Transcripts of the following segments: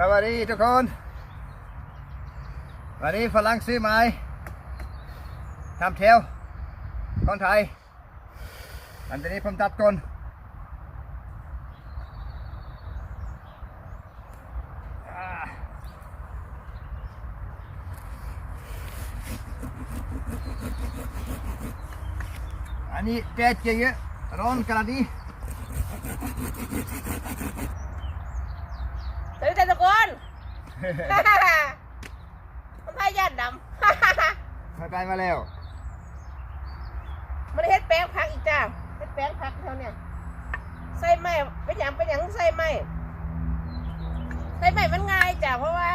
สวัสดีทุกคน วันนี้ฝรั่งซื้อไม้ทำเทลคนไทยอันนี้ผมตัดก่อนอันนี้แดดเยอะๆร้อนขนาดนี้ สวัสดีทุกคน มันพายานดำไม่ไปมาแล้วมันเฮ็ดแป้งผักอีกจ้าเฮ็ดแป้งผักเท่าเนี่ยใส่ไม้เป็นหยังเป็นหยังใส่ไม้ใส่ไม้มันง่ายจ้ะเพราะว่า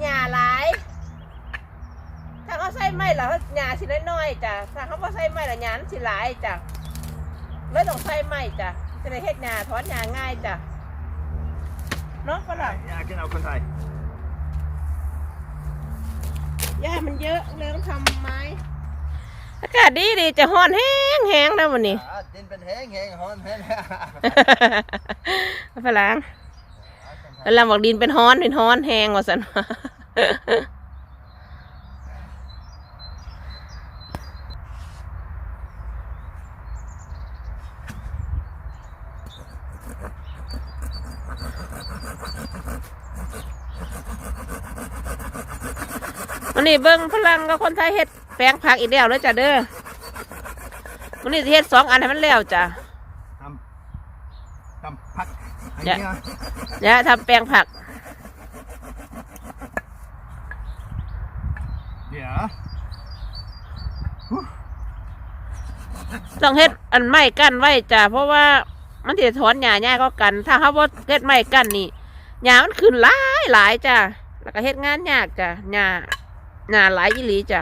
หญ้าหลาย ถ้าเขาใส่ไม้แล้วหญ้าสิน้อยๆจ้ะถ้าเขาบ่ใส่ไม้แล้วหญ้ามันสิหลายจ้ะเลยต้องใส่ไม้จ้ะจะได้เฮ็ดหญ้าถอนหญ้าง่ายจ้ะเนาะฝรั่งอยากกินเอาคนไทย หญ้ามันเยอะเลยต้องทำไม้ อากาศดีดีจะฮ้อนแห้งแห้งแล้ววันนี้ อ่าดินเป็นแห้งแห้งหอนแห้งฝรั่งฝรั่งบอกดินเป็นฮ้อนเป็นฮ้อนแห้งว่าสันวั นนี้เบิ้งพลังกับคนไทยเฮ็ดแปลงผักอีกแล้วเลยจ้ะเด้อวันนี้สิเฮ็ดสองอันให้มันแล้วจ้ะทำทำผักไอ้เนี่ยเนี่ยเนี่ยทำแปลงผัก เดี๋ยวต้องเฮ็ดอันไม้กั้นไว้จ้ะเพราะว่ามันจะถอนหญ้าหญ้าก็กัน ถ้าเขาบ่เฮ็ดไม้กั้นนี่หญ้ามันขึ้นหลายหลายจ้ะแล้วก็เฮ็ดงานยากจ้ะหญ้า หญ้าหลายอีหลีจ้ะ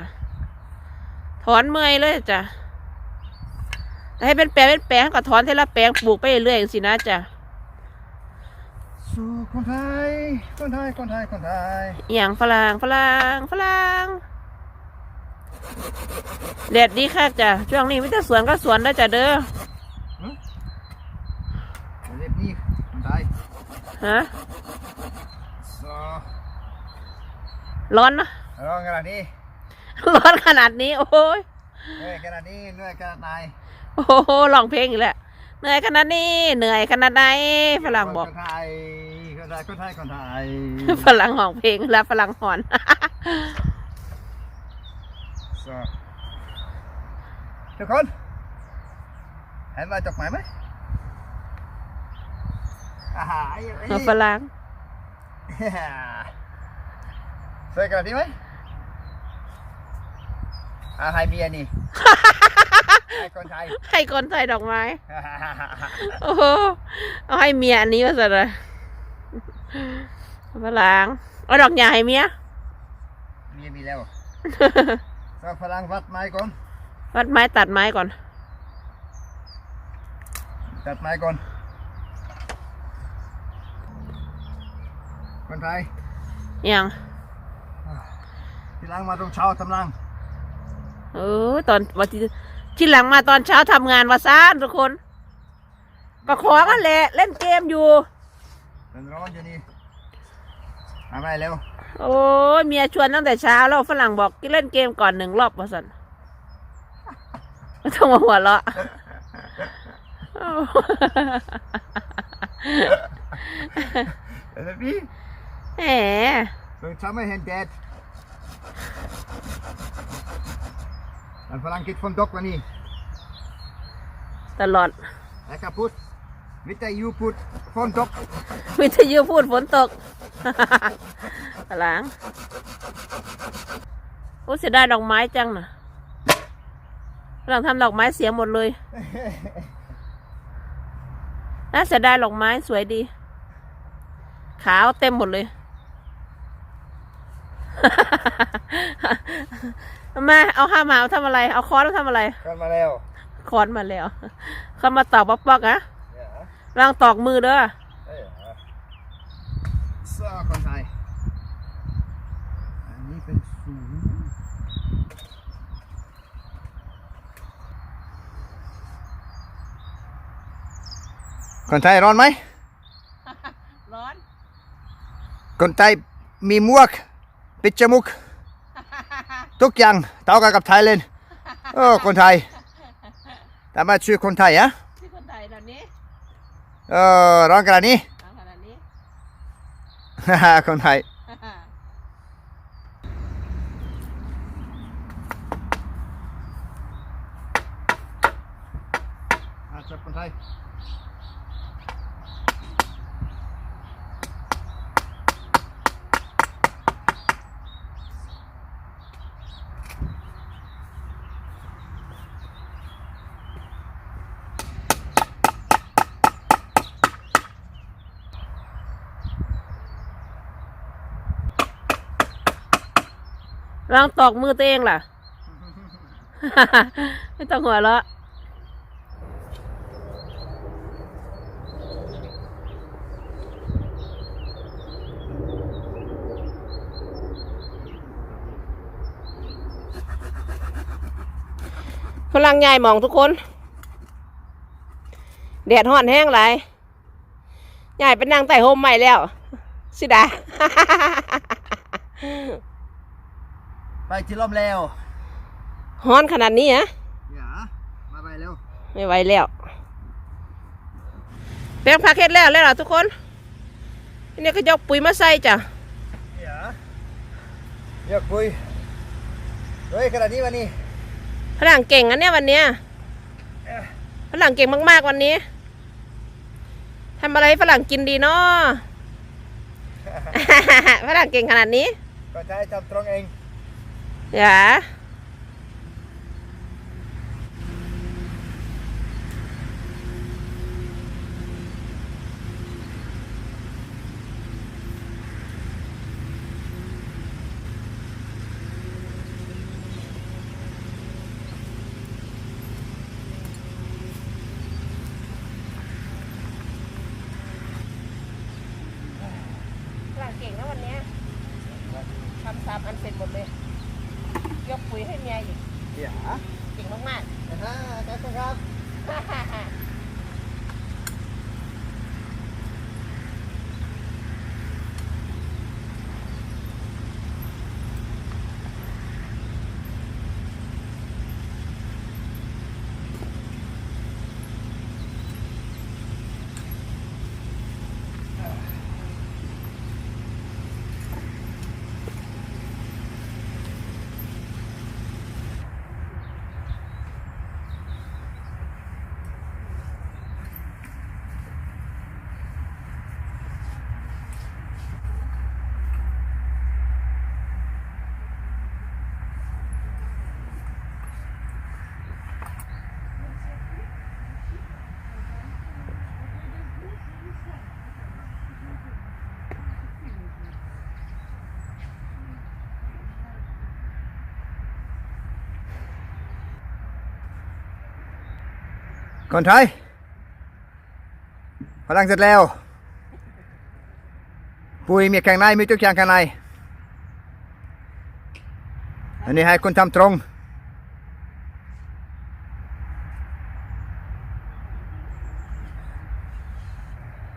ถอนเมื่อยเลยจ้ะแต่ให้เป็นแปลงเป็นแปลงก็ถอนทีละแปลงปลูกไปเรื่อยๆสินะจ้ะสู่คนไทยคนไทยคนไทยคนไทยอหย่างฝรั่งฝรั่งฝรั่งแดดดีค่ะจ้ะช่วงนี้มิแต่สวนก็สวนได้อจ้ะเด้อเรียบนี่คนไทยฮะสู่ร้อนนะ ร้องขนาดนี้ร้อนขนาดนี้ โอ้ยเหนื่อยขนาดนี้เหนื่อยขนาดไหนโอ้โหร้องเพลงอีกแล้วเหนื่อยขนาดนี้เหนื่อยขนาดไหนฝรั่งบอกคนไทยคนไทยคนไทยคนไทยฝรั่งห้องเพลงแล้วฝรั่งหอนสู่ทุกคนเห็นว่าจกหมายไหมอ่าไอ้ไอ้ฝรั่งสวยขนาดนี้ไหม อาให้เมียนี่ ให้คนไทย ให้คนใส่ดอกไม้ โอ้โหเอาให้เมียอันนี้มาสิเลยฝรั่งเอาดอกหญ้าให้เมีย เมียมีแล้วก็พลังวัดไม้ก่อน วัดไม้ตัดไม้ก่อน ตัดไม้ก่อน คนไทยอย่างทีหลังมาตรงเช้าทำลัง เออ ตอนวันที่ที่หลังมาตอนเช้าทำงานวาซานทุกคน ก็ขอกันแหละ เล่นเกมอยู่เป็นร้อนอยู่นี่ทำไมเร็ว โอ้ยเมียชวนตั้งแต่เช้าแล้วฝรั่งบอกกินเล่นเกมก่อนหนึ่งรอบวะสันไม่ต้องมาหัวเราะเดี๋ยวพี่แหมตรงเช้าไม่เห็นแดด อันฝรั่งคิดฝนตกวันนี้ ตลอดแล้วก็พูดมิตรยูพูดฝนตกวิทยุพูดฝนตก ฝรั่งโอ้เสียดายดอกไม้จังนะฝรั่งทำดอกไม้เสียหมดเลย น่าเสียดายดอกไม้สวยดี ขาวเต็มหมดเลย มาเอาห้ามาเอาทำอะไร เอาค้อนมาทำอะไรกันมาแล้วค้อนมาแล้วเขามาตอกป๊อกๆนะเนี่ยลองตอกมือเด้อเอ้ยซาคนไทยอันนี้เป็นสูงคนไทยร้อนไหม ร้อน คนไทยมีหมวก ปิดจมูก ทุกอย่างเท่ากันกับไทยเลยโอ้คนไทยแต่มาชื่อคนไทยอะที่คนไทยเหล่านี้เออร้องกันนี้เอาขนาดนี้คนไทยอาจับคนไทย ลองตอกมือตัวเองล่ะ ไม่ต้องหัวเราะพลังใหญ่มองทุกคน แดดห่อนแห้งไรใหญ่เป็นนางไต่โฮมใหม่แล้ว สิดาไป ที่ล้มแล้วฮ้อนขนาดนี้ฮะอย่ามาไปเร็วไม่ไหวแล้วแปลงผักเฮ็ดแล้วแล้วเหรอทุกคนอันนี้ก็ยกปุ๋ยมาใส่จ้ะอย่าอยากคุยเฮ้ยขนาดนี้วันนี้ฝรั่งเก่งอันเนี้ยวันเนี้ยฝรั่งเก่งมากๆวันนี้ทำอะไรให้ฝรั่งกินดีเนาะฝรั่งเก่งขนาดนี้ ก็ใช้ทำตรงเอง อย่าฝรั่งเก่งนะวันเนี้ยทำสามอันเสร็จหมดเลย ยกปุ๋ยให้เมียอีก อย่า เก่งมาก นะฮะครับครับ ๆ คนไทยพลังเสร็จแล้ว ปุ๋ยมีแข่งในมีทุกอย่างข้างใน อันนี้ให้คนทำตรง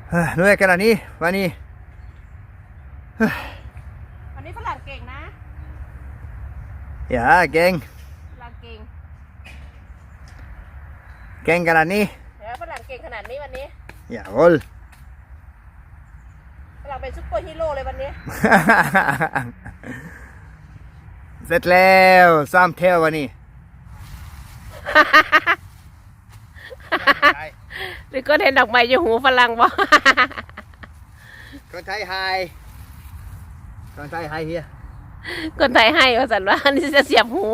เฮ้ยเหนื่อยขนาดนี้วันนี้วันนี้ฝรั่งเก่งนะ อย่าเก่งฝรั่งเก่ง เก่งขนาดนี้เดี๋ยวฝรั่งเก่งขนาดนี้วันนี้ อย่าโอลฝรั่งเป็นซุปเปอร์ฮีโร่เลยวันนี้ เสร็จแล้วสามเทลวันนี้หรือก็เห็นดอกไม้อยู่หูฝรั่งบ่คนไทยไฮคนไทยไฮเฮียคนไทยให้ว่าสันว่านี่จะเสียบหู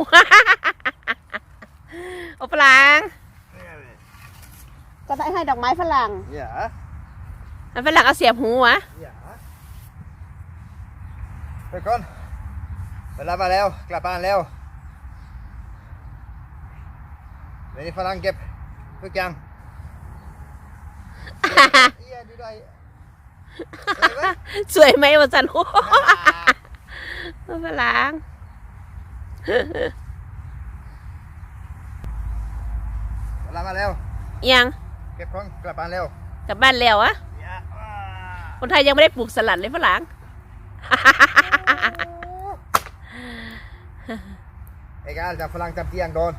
โอ้ฝรั่ง คนไทยให้ดอกไม้ฝรั่งอย่าอันฝรั่งเอาเสียบหูวะอย่าไปก่อนเวลามาแล้วกลับบ้านแล้วเดี๋ยวนี้ฝรั่งเก็บทุกอย่างเอียดูด้วยเห็นไหมสวยไหมว่าสันโอ้ฝรั่ง เวลามาแล้ว ยังเก็บของกลับบ้านแล้วกลับบ้านแล้วอะอย่าคนไทยยังไม่ได้ปลูกสลัดเลยฝรั่งไอ้กาจับฝรั่งจับเตียงโดน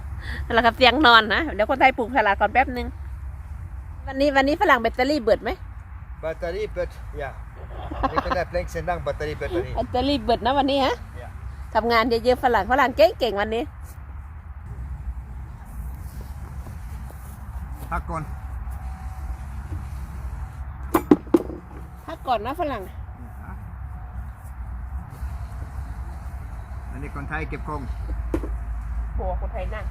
แล้วครับเตียงนอนนะเดี๋ยวคนไทยปลูกสลัดก่อนแป๊บนึง วันนี้วันนี้ฝรั่งแบตเตอรี่เบิดไหมแบตเตอรี่เปิดอย่านี่เป็นแบบเพลงเสียงดังแบตเตอรี่เปิดตัวนี้แบตเตอรี่เบิดนะวันนี้ฮะอย่าทำงานเยอะๆฝรั่งฝรั่งเก่งๆวันนี้พักก่อน กก่อนนะฝรั่ง อันนี้คนไทยเก็บกงโหคนไทยนั่ง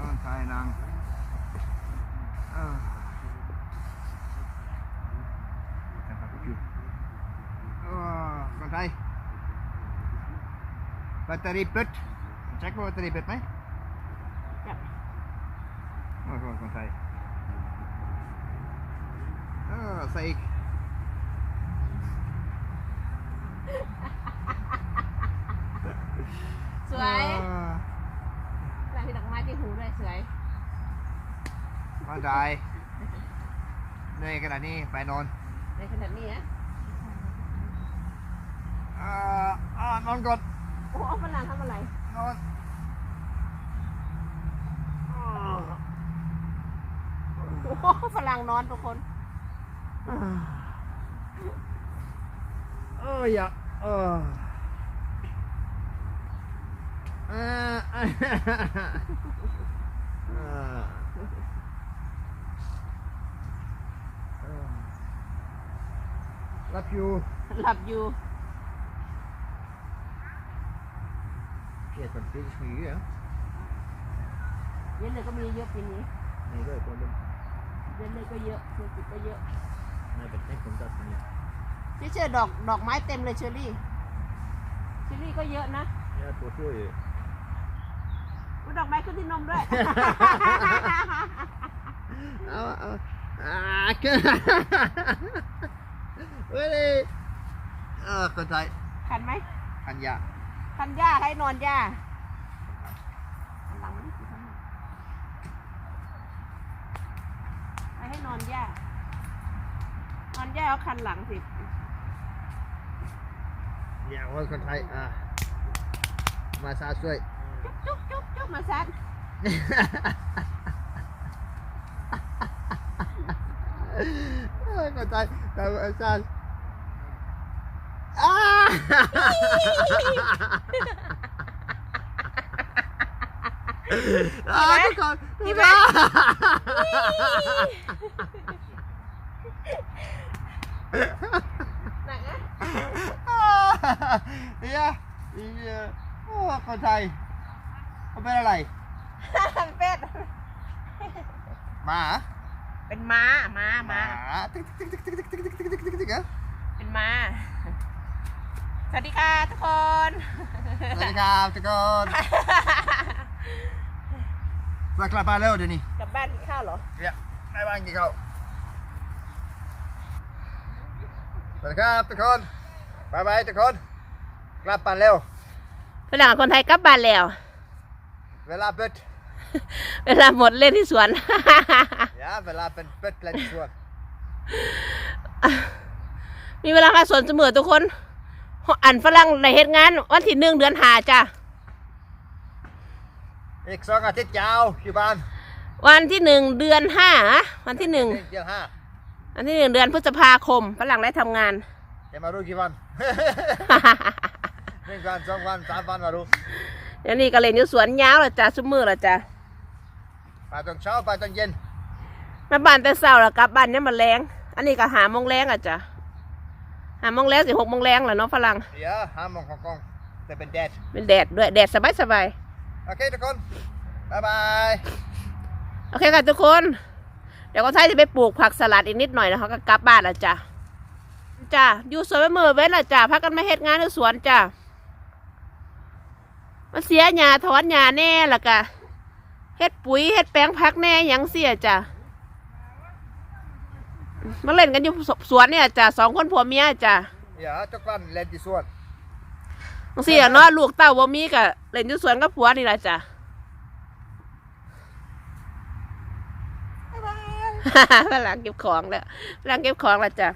คนไทยนางเออเออคนไทยแบตเตอรี่เปิดเช็คว่าแบตเตอรี่เปิดไหมครับโอ้โหคนไทยเออใส่อีกสวยเออฝรั่งที่ดอกไม้ที่หูด้วยสวย มาได้เหนื่อยขนาดนี้ไปนอนในขนาดนี้ฮะอ่าอ่านอนก่อนโอ้เอาฝรั่งทำอะไรนอนอ่า โอ้โหฝรั่งนอนทุกคนเอ้ยอะอ้หลับอยู่หลับอยู่ Kijk, want dit is van hier. Dit ligt om je jop in hier. Nee, leuk hoor. Dit ligt om je jop, dit ligt om je jop. ปีนี้นี่ด้วยคนเดิมเย็นเลยก็เยอะเชอร์ก็เยอะไม่เป็นให้ผมจัดเนี่ยที่เชื่อดอกดอกไม้เต็มเลยเชอรี่เชอรี่ก็เยอะนะเนี่ยตัวช่วยอุ๊ยดอกไม้ขึ้นที่นมด้วย เอาเอาอ่าเกินเว้ยเออคนไทยคันไหมอันยาคันหญ้าให้นอนหญ้าคันหลังมันคันหลังให้ให้นอนหญ้านอนหญ้า เอาคันหลังสิ เนี่ยว่าคนไทย อ่ามาซาช่วย จุ๊บจุ๊บจุ๊บมาซัดเออคนไทยแต่มาซาอ้าอ่าทุกคนทุกคน หนักนะเฮียเฮียโอ้คนไทยเขาเป็นอะไร เป็ด หมาเหรอเป็นม้าม้าม้าติ๊กติ๊กติ๊กติ๊กติ๊กติ๊กติ๊กติ๊กติ๊กติ๊กเหรอเป็นม้า สวัสดีค่ะทุกคน สวัสดีครับทุกคนมากลับบ้านเร็วเดี๋ยวนี้กลับบ้านกินข้าวเหรอเนี่ยไปบ้านกี่เขาส วัสดีครับทุกคนบายบายทุกคนกลับบ้านเร็วฝรั่งกับคนไทยกลับบ้านแล้ว เวลาเปิดเวลาหมดเล่นที่สวน อย่าเวลาเป็นเปิดเล่นสวนมีเวลามาสวนเสมอทุกคนอันฝรั่งในเหตุงาน วันที่หนึ่งเดือนหาจ้ะอีกสองอาทิตย์ยาวอยู่บ้านวันที่หนึ่งเดือนห้าอะวันที่หนึ่ง เดือนห้า วันที่หนึ่งเดือนพฤษภาคมฝรั่งได้ทำงาน จะมารู้กี่วัน หนึ่งวันสองวันสามวันมารู้เดี๋ยวนี้ก็เล่นอยู่สวนยาวและจ้ะซุมือและจ้ะไปตอนเช้าไปตอนเย็นมาบ้านแต่เช้าแล้วกลับบ้านเนี่ยามมันแรงอันนี้ก็หาโมงแรงอะจ้ะหาโมงแรงสิหกโมงแรงแหละเนาะฝรั่งเดี๋ยวห้าโมงของกงแต่เป็นแดด เป็นแดดด้วยแดดสบายสบายโอเคทุกคนบายบาย ๆโอเคค่ะทุกคน เดี๋ยวก็ใช้จะไปปลูกผักสลัดอีกนิดหน่อยแล้วเขาก็กลับบ้านและจ้ะจ้ะอยู่สวนไปมือเว้นละจ้ะพักกันมาเฮ็ดงานในสวนจ้ะมาเสียหญ้าถอนหญ้าแน่และก็เฮ็ดปุ๋ยเฮ็ดแปลงพักแน่หยังเสียจ้ะมาเล่นกันอยู่สวนเนี่ยจ้ะสองคนผัวเมียจ้ะเดี๋ยวทุกวันเล่นที่สวนบางทีอะเนาะลูกเต้าบ่มีก็เล่นอยู่สวนกับผัวนี่แหละจ้ะ บายบาย ฝรั่งเก็บของแล้วฝรั่งเก็บของแล้วจ้ะ